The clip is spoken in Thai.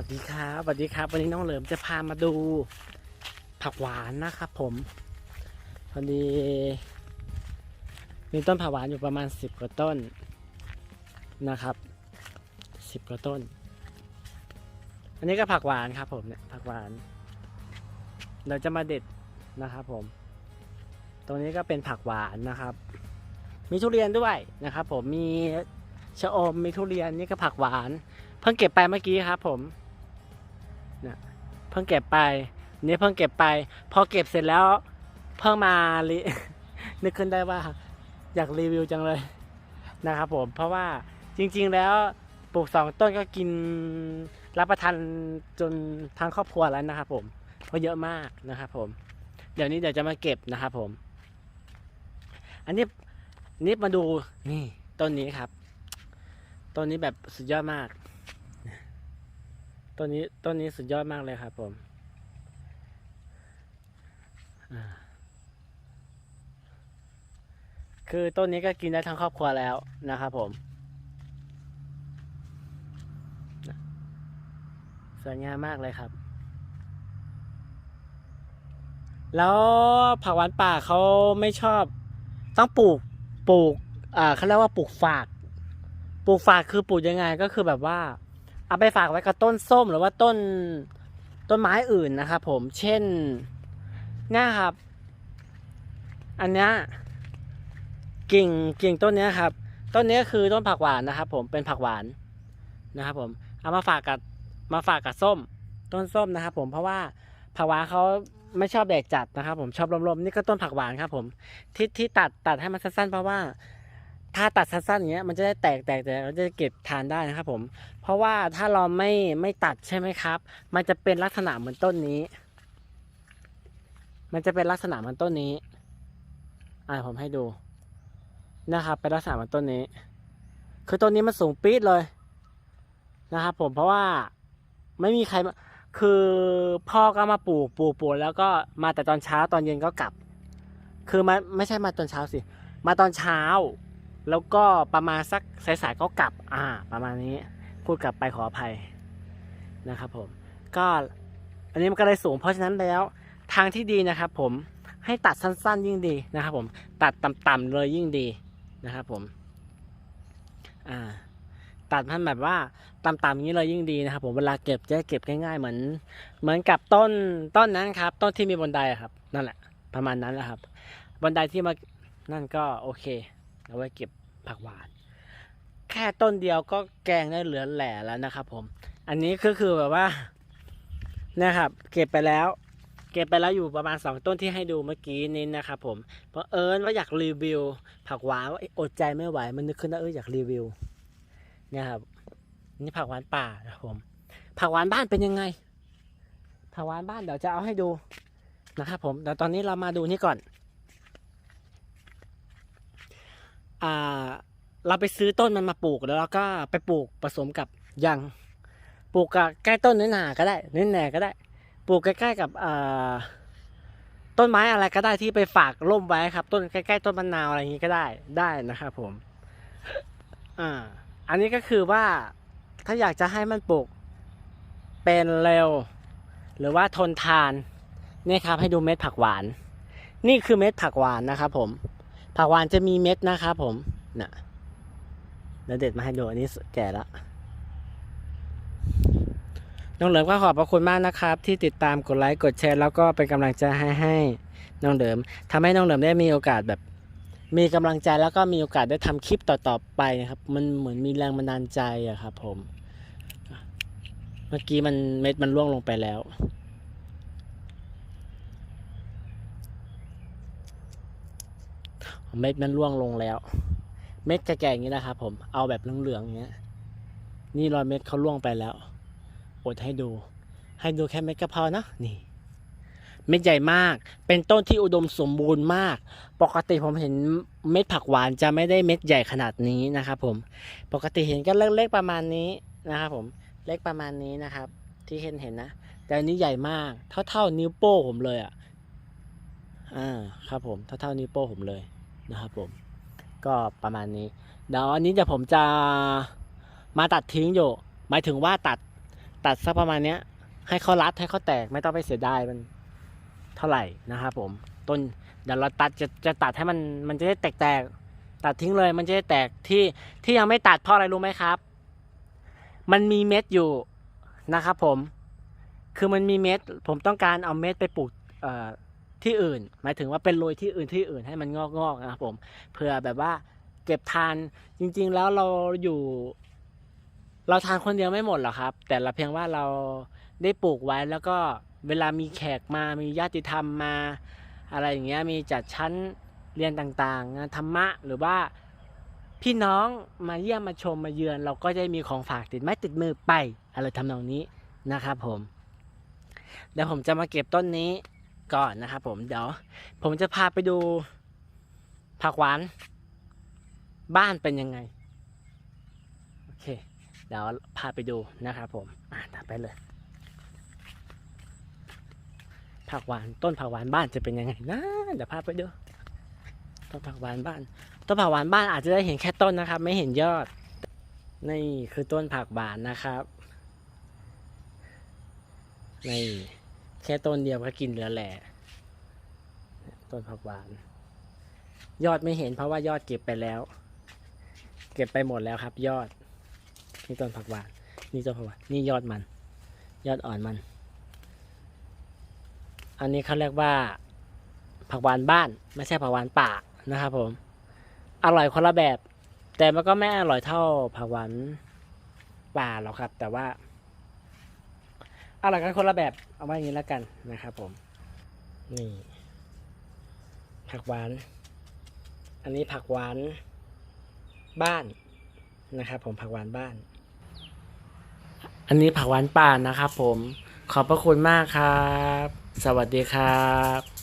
วัสดีครับสวัสดีครับ วันนี้น้องเหลิมจะพามาดูผักหวานนะครับผมพอดีมีต้นผักหวานอยู่ประมาณสิบกว่าต้นนะครับสิบกว่าต้น อันนี้ก็ผักหวานครับผมเนี่ยผักหวาน เราจะมาเด็ดนะครับผม ตรงนี้ก็เป็นผักหวานนะครับ มีทุเรียนด้วยนะครับ ผมมีชะอมมีทุเรียนนี่ก็ผักหวาน เพิ่งเก็บไปเมื่อกี้ครับผม เนี่ยเพิ่งเก็บไปนี่เพิ่งเก็บไป พอเก็บเสร็จแล้ว เพิ่งมารีนึกขึ้นได้ว่าอยากรีวิวจังเลยนะครับผมเพราะว่าจริง ๆ แล้วปลูกสองต้นก็กินรับประทานจนทั้งครอบครัวแล้วนะครับผมเพราะเยอะมากนะครับผม เดี๋ยวนี้เดี๋ยวจะมาเก็บนะครับผม อันนี้นี่มาดูนี่ต้นนี้ครับต้นนี้แบบสุดยอดมาก ต้นนี้ต้นนี้สุดยอดมากเลยครับผมคือต้นนี้ก็กินได้ทั้งครอบครัวแล้วนะครับผม สวยงามมากเลยครับ แล้วผักหวานป่าเขาไม่ชอบ ต้องปลูกปลูก อ่าเขาเรียกว่าปลูกฝาก ปลูกฝากคือปลูกยังไงก็คือแบบว่า เอาไปฝากไว้กับต้นส้มหรือว่าต้นต้นไม้อื่นนะครับผมเช่นเนี่ยครับ อันเนี้ยกิ่งกิ่งต้นเนี้ยครับ ต้นนี้คือต้นผักหวานนะครับ ผมเป็นผักหวานนะครับ ผมเอามาฝากกับมาฝากกับส้ม ต้นส้มนะครับ ผมเพราะว่าผักหวานเขาไม่ชอบแดดจัดนะครับ ผมชอบลมๆนี่ก็ต้นผักหวานครับ ผมที่ที่ตัดตัดให้มันสั้นๆ เพราะว่า ถ้าตัดสั้นๆอย่างเงี้ยมันจะได้แตกแตกแต่เราจะเก็บทานได้นะครับผม เพราะว่าถ้าเราไม่ไม่ตัดใช่ไหมครับ มันจะเป็นลักษณะเหมือนต้นนี้ มันจะเป็นลักษณะเหมือนต้นนี้อ่าผมให้ดูนะครับ เป็นลักษณะเหมือนต้นนี้ คือต้นนี้มันสูงปี๊ดเลยนะครับผมเพราะว่าไม่มีใครคือพ่อก็มาปลูกปลูกปลูกแล้วก็มาแต่ตอนเช้าตอนเย็นก็กลับ คือมาไม่ใช่มาตอนเช้าสิ มาตอนเช้า แล้วก็ประมาณสักสายๆก็กลับ อ่า ประมาณนี้ พูดกลับไปขออภัยนะครับผม ก็อันนี้มันก็เลยสูง เพราะฉะนั้นแล้วทางที่ดีนะครับผมให้ตัดสั้นๆ ยิ่งดีนะครับผม ตัดต่ำๆเลยยิ่งดีนะครับผม อ่า ตัดมันแบบว่าต่ำๆอย่างนี้เลยยิ่งดีนะครับ ผมเวลาเก็บจะเก็บง่ายๆเหมือน เหมือนกับต้นต้นนั้นครับ ต้นที่มีบนไดครับ นั่นแหละ ประมาณนั้นแหละครับบนไดที่มานั่นก็โอเค เอาไว้เก็บผักหวาน แค่ต้นเดียวก็แกงได้เหลือแหล่แล้วนะครับ ผม อันนี้ก็คือแบบว่านะครับ เก็บไปแล้ว เก็บไปแล้วอยู่ประมาณสองต้นที่ให้ดูเมื่อกี้นี้นะครับผมเพราะเอิญว่าอยากรีวิว ผักหวานว่าเอ๊ะอดใจไม่ไหว มันนึกขึ้นว่าเอออยากรีวิวเนี่ยครับนี่ผักหวานป่านะครับผม ผักหวานบ้านเป็นยังไง ผักหวานบ้านเดี๋ยวจะเอาให้ดูนะครับผมแต่ตอนนี้เรามาดูนี่ก่อน อ่า เราไปซื้อต้นมันมาปลูกแล้วเราก็ไปปลูกผสมกับยางปลูกกับใกล้ต้นเน้อหนาก็ได้เน้อแหนก็ได้ ปลูกใกล้ๆกับต้นไม้อะไรก็ได้ที่ไปฝากร่มไว้ครับ ต้นใกล้ๆต้นมะนาวอะไรอย่างนี้ก็ได้ได้นะครับผมอ่าอันนี้ก็คือว่าถ้าอยากจะให้มันปลูกเป็นเร็ว หรือว่าทนทานนี่ครับให้ดูเม็ดผักหวาน นี่คือเม็ดผักหวานนะครับผม ผักหวานจะมีเม็ดนะครับผมน่ะเดี๋ยวเด็ดมาให้ดูอันนี้แก่แล้วน้องเหลิมก็ขอบพระคุณมากนะครับ ที่ติดตามกดไลค์กดแชร์แล้วก็เป็นกำลังใจให้ให้น้องเหลิมทำให้น้องเหลิมได้มีโอกาสแบบ มีกำลังใจแล้วก็มีโอกาสได้ทำคลิปต่อๆไปนะครับ มันเหมือนมีแรงบันดาลใจอะครับผม เมื่อกี้มันเม็ดมันร่วงลงไปแล้ว เม็ดมันร่วงลงแล้ว เม็ดแก่ๆอย่างนี้นะครับผมเอาแบบเหลืองๆอย่างเงี้ย นี่รอยเม็ดเขาร่วงไปแล้วอดให้ดู ให้ดูแค่เม็ดก็พอนะนี่ เม็ดใหญ่มาก เป็นต้นที่อุดมสมบูรณ์มาก ปกติผมเห็นเม็ดผักหวานจะไม่ได้เม็ดใหญ่ขนาดนี้นะครับผมปกติเห็นก็เล็กๆประมาณนี้นะครับผมเล็กประมาณนี้นะครับ ที่เห็นเห็นนะแต่อันนี้ใหญ่มาก เท่าเท่านิ้วโป้งผมเลยอะอ่าครับผมเท่าเท่านิ้วโป้งผมเลย นะครับผมก็ประมาณนี้เดี๋ยวอันนี้เดี๋ยวผมจะมาตัดทิ้งอยู่หมายถึงว่าตัดตัดสักประมาณเนี้ย ให้เขารัดให้เขาแตกไม่ต้องไปเสียดายมันเท่าไหร่นะครับผมต้นเดี๋ยวเราตัดจะจะตัดให้มันมันจะได้แตกแตกตัดทิ้งเลยมันจะได้แตกที่ที่ยังไม่ตัดเพราะอะไรรู้ไหมครับ มันมีเม็ดอยู่นะครับผม คือมันมีเม็ดผมต้องการเอาเม็ดไปปลูกเอ่อ ที่อื่น หมายถึงว่าเป็นโรยที่อื่นที่อื่นให้มันงอกงอกๆนะครับผมเพื่อแบบว่าเก็บทานจริง ๆ แล้วเราอยู่ เราทานคนเดียวไม่หมดหรอกครับ แต่ละเพียงว่าเราได้ปลูกไว้แล้วก็เวลามีแขกมามีญาติธรรมมา อะไรอย่างเงี้ยมีจัดชั้นเรียนต่างๆงานธรรมะหรือว่าพี่น้องมาเยี่ยมมาชมมาเยือน เราก็จะมีของฝากติดไม้ติดมือไปอะไรทำนองนี้นะครับผม เดี๋ยวผมจะมาเก็บต้นนี้ ก่อนนะครับผมเดี๋ยวผมจะพาไปดูผักหวาน บ้านเป็นยังไง โอเค เดี๋ยวพาไปดูนะครับผมอ่าตามไปเลย ผักหวานต้นผักหวานบ้านจะเป็นยังไงนะเดี๋ยวพาไปดูต้นผักหวานบ้านต้นผักหวานบ้านอาจจะได้เห็นแค่ต้นนะครับ ไม่เห็นยอด นี่คือต้นผักหวานนะครับนี่ แค่ต้นเดียวก็กินเหลือแหล่ต้นผักหวาน ยอดไม่เห็นเพราะว่ายอดเก็บไปแล้ว เก็บไปหมดแล้วครับ ยอด นี่ต้นผักหวาน นี่ต้นผักหวาน นี่ยอดมัน ยอดอ่อนมัน อันนี้เขาเรียกว่า ผักหวานบ้าน ไม่ใช่ผักหวานป่านะครับผม อร่อยคนละแบบ แต่มันก็ไม่อร่อยเท่าผักหวานป่าหรอกครับ แต่ว่า เอร่อยกันคนละแบบเอาไว้อย่างนี้แล้วกันนะครับผม นี่ผักหวาน อันนี้ผักหวานบ้านนะครับผมผักหวานบ้าน อันนี้ผักหวานป่านะครับผมขอบพระคุณมากครับ สวัสดีครับ